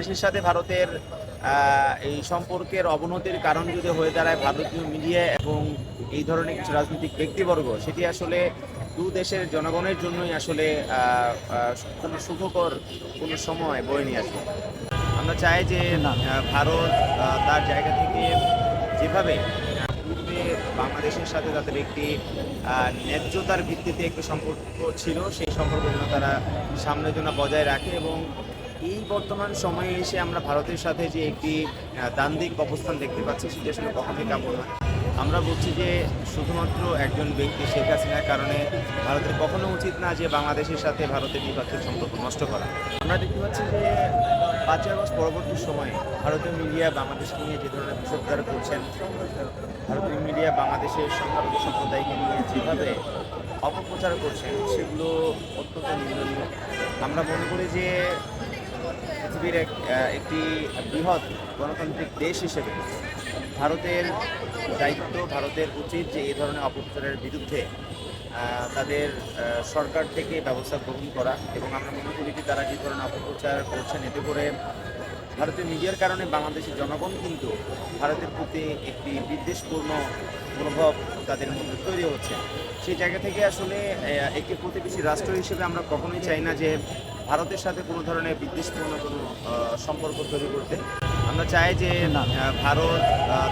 বাংলাদেশের সাথে ভারতের এই সম্পর্কের অবনতির কারণ যদি হয়ে দাঁড়ায় ভারতীয় মিডিয়া এবং এই ধরনের কিছু রাজনৈতিক ব্যক্তিবর্গ সেটি আসলে দু দেশের জনগণের জন্যই আসলে কোনো সুখকর কোনো সময় বয়ে নিয়ে আসবে। আমরা চাই যে ভারত তার জায়গা থেকে যেভাবে পূর্বে বাংলাদেশের সাথে তাদের একটি ন্যায্যতার ভিত্তিতে একটি সম্পর্ক ছিল সেই সম্পর্ক যেন তারা সামনের জন্য বজায় রাখে এবং এই বর্তমান সময়ে এসে আমরা ভারতের সাথে যে একটি দ্বান্দ্বিক অবস্থান দেখতে পাচ্ছি, সেটি আসলে কখনোই কাম্য নয় আমরা বলছি যে শুধুমাত্র একজন ব্যক্তি, শেখ হাসিনার কারণে ভারতের কখনো উচিত না যে বাংলাদেশের সাথে ভারতের দ্বিপাক্ষিক সম্পর্ক নষ্ট করা। আমরা দেখতে পাচ্ছি যে পাঁচই আগস্ট পরবর্তী সময়ে ভারতীয় মিডিয়া বাংলাদেশকে নিয়ে যে ধরনের বিষোদ্গার করছেন, ভারতীয় মিডিয়া বাংলাদেশের সংখ্যালঘু সম্প্রদায়কে নিয়ে যেভাবে অপপ্রচার করছেন, সেগুলো অত্যন্ত নিন্দনীয়। আমরা মনে করি যে পৃথিবীর এক একটি বৃহৎ গণতান্ত্রিক দেশ হিসেবে ভারতের দায়িত্ব, ভারতের উচিত যে এই ধরনের অপপ্রচারের বিরুদ্ধে তাদের সরকার থেকে ব্যবস্থা গ্রহণ করা এবং আমরা মনে করি যে তারা যে ধরনের অপপ্রচার করছেন এতে করে ভারতের মিডিয়ার কারণে বাংলাদেশের জনগণ কিন্তু ভারতের প্রতি একটি বিদ্বেষপূর্ণ মনোভাব তাদের মধ্যে তৈরি হচ্ছে। সেই জায়গা থেকে আসলে একটি প্রতিবেশী রাষ্ট্র হিসেবে আমরা কখনোই চাই না যে ভারতের সাথে কোনো ধরনের বিদ্বেষপূর্ণ কোনো সম্পর্ক তৈরি করতে আমরা চাই যে ভারত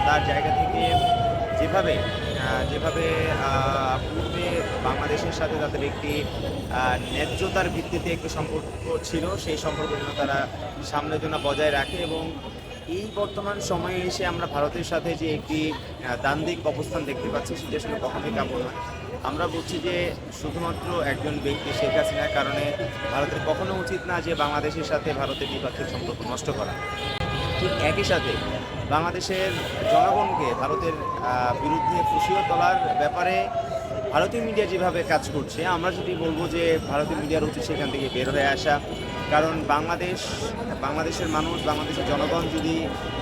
তার জায়গা থেকে যেভাবে যেভাবে পূর্বে বাংলাদেশের সাথে তাদের একটি ন্যায্যতার ভিত্তিতে একটি সম্পর্ক ছিল সেই সম্পর্ক যেন তারা সামনের জন্য বজায় রাখে এবং এই বর্তমান সময়ে এসে আমরা ভারতের সাথে যে একটি আহ, দ্বান্দ্বিক অবস্থান দেখতে পাচ্ছি সেটি আসলে কখনোই কাম্য নয়। আমরা বলছি যে শুধুমাত্র একজন ব্যক্তি শেখ হাসিনার কারণে ভারতের কখনো উচিত না যে বাংলাদেশের সাথে ভারতের দ্বিপাক্ষিক সম্পর্ক নষ্ট করা। ঠিক একই সাথে বাংলাদেশের জনগণকে ভারতের বিরুদ্ধে ফুসিয়ে তোলার ব্যাপারে ভারতীয় মিডিয়া যেভাবে কাজ করছে, আমরা যদি বলব যে ভারতীয় মিডিয়ার উচিত সেখান থেকে বের হয়ে আসা। কারণ বাংলাদেশ, বাংলাদেশের মানুষ, বাংলাদেশের জনগণ যদি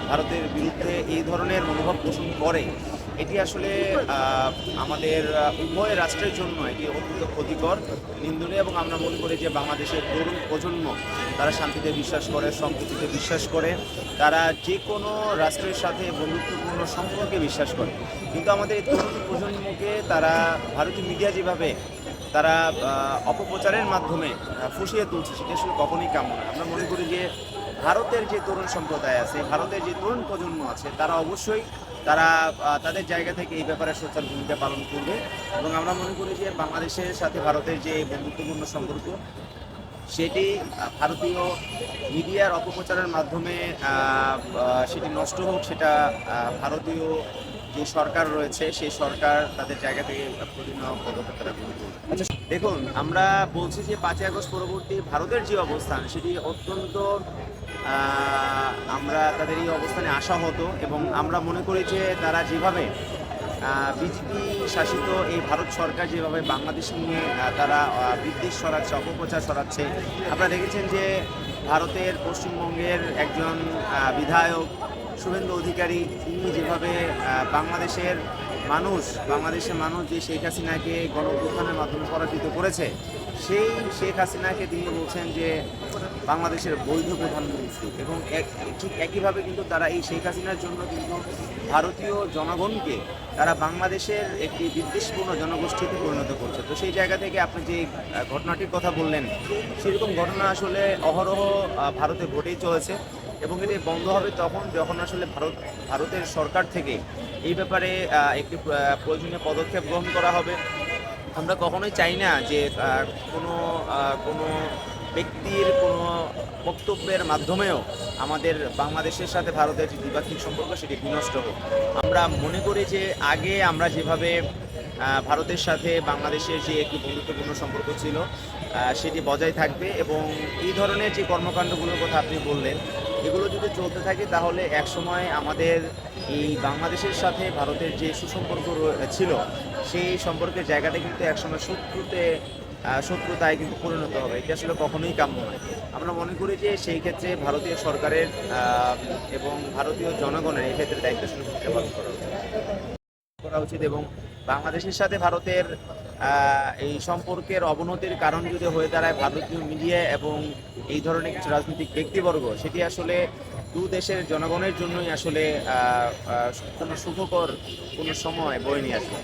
ভারতের বিরুদ্ধে এই ধরনের মনোভাব পোষণ করে এটি আসলে আমাদের উভয় রাষ্ট্রের জন্য এটি অত্যন্ত ক্ষতিকর, নিন্দনীয় এবং আমরা মনে করি যে বাংলাদেশের তরুণ প্রজন্ম, তারা শান্তিতে বিশ্বাস করে, সম্প্রীতিতে বিশ্বাস করে, তারা যে কোনো রাষ্ট্রের সাথে বন্ধুত্বপূর্ণ সম্পর্কে বিশ্বাস করে। কিন্তু আমাদের এই তরুণ প্রজন্মকে তারা ভারতীয় মিডিয়া যেভাবে তারা অপপ্রচারের মাধ্যমে ফুসিয়ে তুলছে, সেটা আসলে কখনোই কাম্য না। আমরা মনে করি যে ভারতের যে তরুণ সম্প্রদায় আছে, ভারতের যে তরুণ প্রজন্ম আছে, তারা অবশ্যই তারা তাদের জায়গা থেকে এই ব্যাপারে সোশ্যাল ভূমিকা পালন করবে এবং আমরা মনে করি যে বাংলাদেশের সাথে ভারতের যে বন্ধুত্বপূর্ণ সম্পর্ক, সেটি ভারতীয় মিডিয়ার অপপ্রচারের মাধ্যমে সেটি নষ্ট হোক, সেটা ভারতীয় যে সরকার রয়েছে, সেই সরকার তাদের জায়গা থেকে প্রয়োজনীয় পদক্ষেপ তারা গ্রহণ করবে। দেখুন, আমরা বলছি যে পাঁচই আগস্ট পরবর্তী ভারতের যে অবস্থান, সেটি অত্যন্ত আমরা তাদের এই অবস্থানে আসা হতো এবং আমরা মনে করি যে তারা যেভাবে বিজেপি শাসিত এই ভারত সরকার যেভাবে বাংলাদেশ নিয়ে তারা বিদ্বেষ ছড়াচ্ছে, অপপ্রচার ছড়াচ্ছে, আপনারা দেখেছেন যে ভারতের পশ্চিমবঙ্গের একজন বিধায়ক, শুভেন্দু অধিকারী, তিনি যেভাবে বাংলাদেশের মানুষ, বাংলাদেশের মানুষ যে শেখ হাসিনাকে গণ অভ্যুত্থানের মাধ্যমে পরাজিত করেছে, সেই শেখ হাসিনাকে তিনি বলছেন যে বাংলাদেশের বৈধ প্রধানমন্ত্রী। এবং এক- ঠিক একইভাবে কিন্তু তারা এই শেখ হাসিনার জন্য কিন্তু ভারতীয় জনগণকে তারা বাংলাদেশের একটি বিদ্বেষপূর্ণ জনগোষ্ঠীতে পরিণত করছে। তো সেই জায়গা থেকে আপনি যে ঘটনাটির কথা বললেন, সেরকম ঘটনা আসলে অহরহ ভারতে ঘটেই চলেছে। এবং এটি বন্ধ হবে তখন যখন আসলে ভারত, ভারতের সরকার থেকে এই ব্যাপারে একটি প্রয়োজনীয় পদক্ষেপ গ্রহণ করা হবে। আমরা কখনোই চাই না যে কোনো কোনো ব্যক্তির কোনো বক্তব্যের মাধ্যমেও আমাদের বাংলাদেশের সাথে ভারতের যে দ্বিপাক্ষিক সম্পর্ক সেটি বিনষ্ট হোক। আমরা মনে করি যে আগে আমরা যেভাবে ভারতের সাথে বাংলাদেশের যে একটি বন্ধুত্বপূর্ণ সম্পর্ক ছিল সেটি বজায় থাকবে এবং এই ধরনের যে কর্মকাণ্ডগুলোর কথা আপনি বললেন এগুলো যদি চলতে থাকে, তাহলে একসময় আমাদের এই বাংলাদেশের সাথে ভারতের যে সুসম্পর্ক ছিল, সেই সম্পর্কের জায়গাটা কিন্তু একসময় শত্রুতে শত্রুতায় কিন্তু পরিণত হবে। এটা আসলে কখনোই কাম্য নয়। আমরা মনে করি যে সেই ক্ষেত্রে ভারতীয় সরকারের এবং ভারতীয় জনগণের এই ক্ষেত্রে দায়িত্বশীল ভূমিকা পালন করা উচিত। করা উচিত এবং বাংলাদেশের সাথে ভারতের এই সম্পর্কের অবনতির কারণ যদি হয়ে দাঁড়ায় ভারতীয় মিডিয়া এবং এই ধরনের কিছু রাজনৈতিক ব্যক্তিবর্গ, সেটি আসলে দু দেশের জনগণের জন্যই আসলে কোনো সুখকর কোনো সময় বয়ে নিয়ে আসবে।